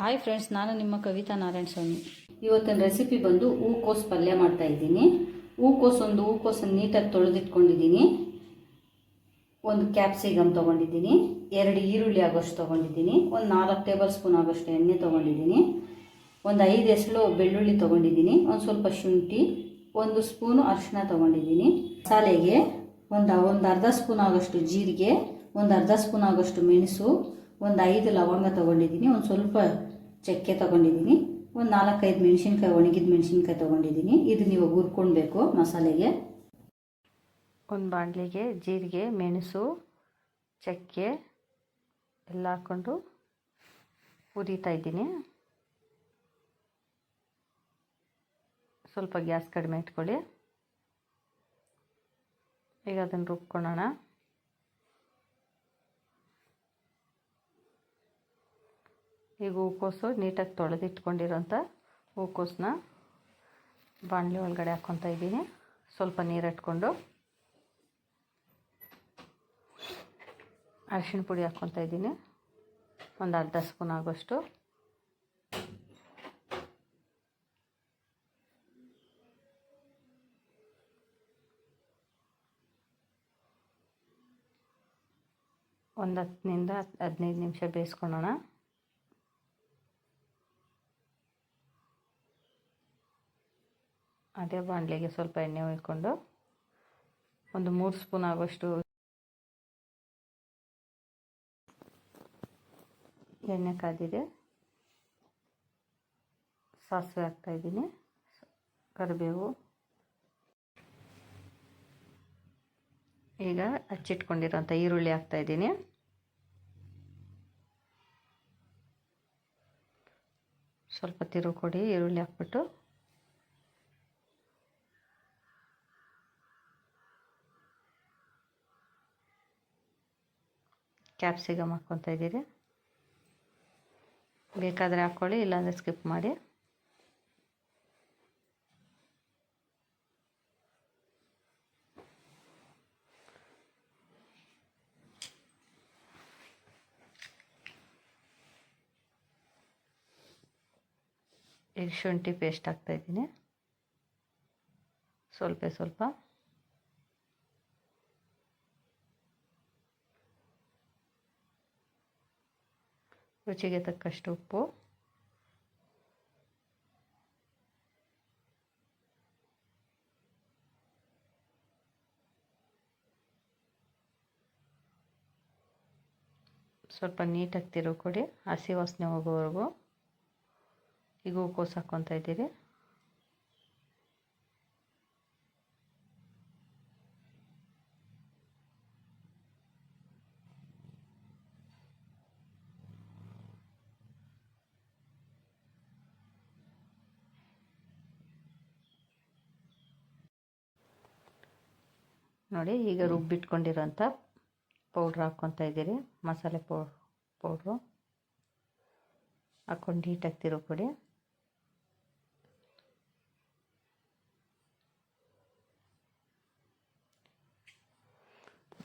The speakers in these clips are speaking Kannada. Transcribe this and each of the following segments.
ಹಾಯ್ ಫ್ರೆಂಡ್ಸ್ ನಾನು ನಿಮ್ಮ ಕವಿತಾ ನಾರಾಯಣ ಸ್ವಾಮಿ. ಇವತ್ತಿನ ರೆಸಿಪಿ ಬಂದು ಹೂಕೋಸು ಪಲ್ಯ ಮಾಡ್ತಾ ಇದ್ದೀನಿ. ಹೂಕೋಸು ಒಂದು ಹೂಕೋಸನ್ನು ನೀಟಾಗಿ ತೊಳೆದಿಟ್ಕೊಂಡಿದ್ದೀನಿ. ಒಂದು ಕ್ಯಾಪ್ಸಿಕಮ್ ತೊಗೊಂಡಿದ್ದೀನಿ. ಎರಡು ಈರುಳ್ಳಿ ಆಗೋಷ್ಟು ತೊಗೊಂಡಿದ್ದೀನಿ. ಒಂದು ನಾಲ್ಕು ಟೇಬಲ್ ಸ್ಪೂನ್ ಆಗೋಷ್ಟು ಎಣ್ಣೆ ತೊಗೊಂಡಿದ್ದೀನಿ. ಒಂದು ಐದು ಎಸಳು ಬೆಳ್ಳುಳ್ಳಿ ತೊಗೊಂಡಿದ್ದೀನಿ. ಒಂದು ಸ್ವಲ್ಪ ಶುಂಠಿ, ಒಂದು ಸ್ಪೂನು ಅರಿಶಿನ ತೊಗೊಂಡಿದ್ದೀನಿ. ಮಸಾಲೆಗೆ ಒಂದು ಒಂದು ಅರ್ಧ ಸ್ಪೂನ್ ಆಗೋಷ್ಟು ಜೀರಿಗೆ, ಒಂದು ಅರ್ಧ ಸ್ಪೂನ್ ಆಗೋಷ್ಟು ಮೆಣಸು ಒಂದು ಐದು ಲವಂಗ ತೊಗೊಂಡಿದ್ದೀನಿ, ಒಂದು ಸ್ವಲ್ಪ ಚಕ್ಕೆ ತೊಗೊಂಡಿದ್ದೀನಿ, ಒಂದು ನಾಲ್ಕೈದು ಮೆಣಸಿನ್ಕಾಯಿ, ಒಣಗಿದ ಮೆಣಸಿನ್ಕಾಯಿ ತೊಗೊಂಡಿದ್ದೀನಿ. ಇದು ನೀವು ಹುರ್ಕೊಳ್ಬೇಕು ಮಸಾಲೆಗೆ. ಒಂದು ಬಾಣಲಿಗೆ ಜೀರಿಗೆ, ಮೆಣಸು, ಚಕ್ಕೆ ಎಲ್ಲ ಹಾಕ್ಕೊಂಡು ಹುರಿತಾ ಇದ್ದೀನಿ. ಸ್ವಲ್ಪ ಗ್ಯಾಸ್ ಕಡಿಮೆ ಇಟ್ಕೊಳ್ಳಿ. ಈಗ ಅದನ್ನು ರುಬ್ಕೊಳ್ಳೋಣ. ಈಗ ಹೂಕೋಸು ನೀಟಾಗಿ ತೊಳೆದಿಟ್ಕೊಂಡಿರೋಂಥ ಹೂಕೋಸನ್ನ ಬಾಣಲೆ ಒಳಗಡೆ ಹಾಕ್ಕೊತಾ ಇದ್ದೀನಿ. ಸ್ವಲ್ಪ ನೀರು ಇಟ್ಕೊಂಡು ಅರಿಶಿಣ ಪುಡಿ ಹಾಕ್ಕೊತಾ ಇದ್ದೀನಿ. ಒಂದು ಅರ್ಧ ಸ್ಪೂನ್ ಆಗೋಷ್ಟು. ಒಂದು ಹತ್ತನಿಂದ ಹದಿನೈದು ನಿಮಿಷ ಬೇಯಿಸ್ಕೊಳ್ಳೋಣ. ಅದೇ ಬಾಣಲೆಗೆ ಸ್ವಲ್ಪ ಎಣ್ಣೆ ಹೊಯ್ಕೊಂಡು ಒಂದು ಮೂರು ಸ್ಪೂನ್ ಆಗೋಷ್ಟು ಎಣ್ಣೆ ಕಾದಿದೆ. ಸಾಸಿವೆ ಹಾಕ್ತಾಯಿದ್ದೀನಿ ಕರಿಬೇವು. ಈಗ ಹಚ್ಚಿಟ್ಕೊಂಡಿರೋಂಥ ಈರುಳ್ಳಿ ಹಾಕ್ತಾಯಿದ್ದೀನಿ ಸ್ವಲ್ಪ ತಿರುವು ಕೊಡಿ ಈರುಳ್ಳಿ ಹಾಕ್ಬಿಟ್ಟು. ಕ್ಯಾಪ್ಸಿಕಮ್ ಹಾಕ್ಕೊತಾ ಇದ್ದೀರಿ. ಬೇಕಾದರೆ ಹಾಕ್ಕೊಳ್ಳಿ ಇಲ್ಲಾಂದರೆ ಸ್ಕಿಪ್ ಮಾಡಿ. ಈಗ ಶುಂಠಿ ಪೇಸ್ಟ್ ಹಾಕ್ತಾಯಿದ್ದೀನಿ ಸ್ವಲ್ಪ ಸ್ವಲ್ಪ. ರುಚಿಗೆ ತಕ್ಕಷ್ಟು ಉಪ್ಪು. ಸ್ವಲ್ಪ ನೀಟಾಗಿ ತಿರುವು ಕೊಡಿ ಹಸಿ ವಾಸನೆ ಹೋಗೋವರೆಗೂ. ಈಗ ಹೂಕೋಸು ಹಾಕ್ಕೊತಾ ಇದ್ದೀರಿ. ನೋಡಿ ಈಗ ರುಬ್ಬಿಟ್ಕೊಂಡಿರೋಂಥ ಪೌಡ್ರ್ ಹಾಕ್ಕೊತಾ ಇದ್ದೀರಿ. ಮಸಾಲೆ ಪೌ ಪೌಡ್ರು ಹಾಕ್ಕೊಂಡು ನೀಟಾಗಿ ತಿರುವು ಕೊಡಿ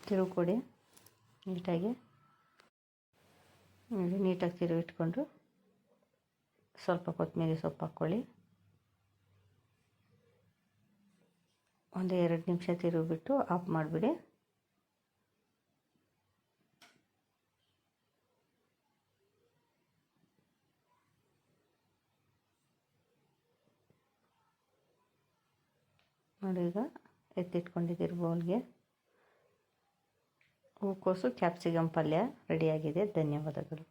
ನೀಟಾಗಿ. ಕೊಡಿ ನೀಟಾಗಿ ನೀಟಾಗಿ ತಿರುವಿಟ್ಕೊಂಡು ಸ್ವಲ್ಪ ಕೊತ್ತಂಬರಿ ಸೊಪ್ಪು ಹಾಕ್ಕೊಳ್ಳಿ. ಒಂದು ಎರಡು ನಿಮಿಷ ತಿರುಗಿಬಿಟ್ಟು ಆಫ್ ಮಾಡಿಬಿಡಿ. ನೋಡಿ ಈಗ ಎತ್ತಿಟ್ಕೊಂಡಿದ್ದೀರಿ ಬೌಲ್ಗೆ. ಹೂಕೋಸು ಕ್ಯಾಪ್ಸಿಕಮ್ ಪಲ್ಯ ರೆಡಿಯಾಗಿದೆ ಧನ್ಯವಾದಗಳು.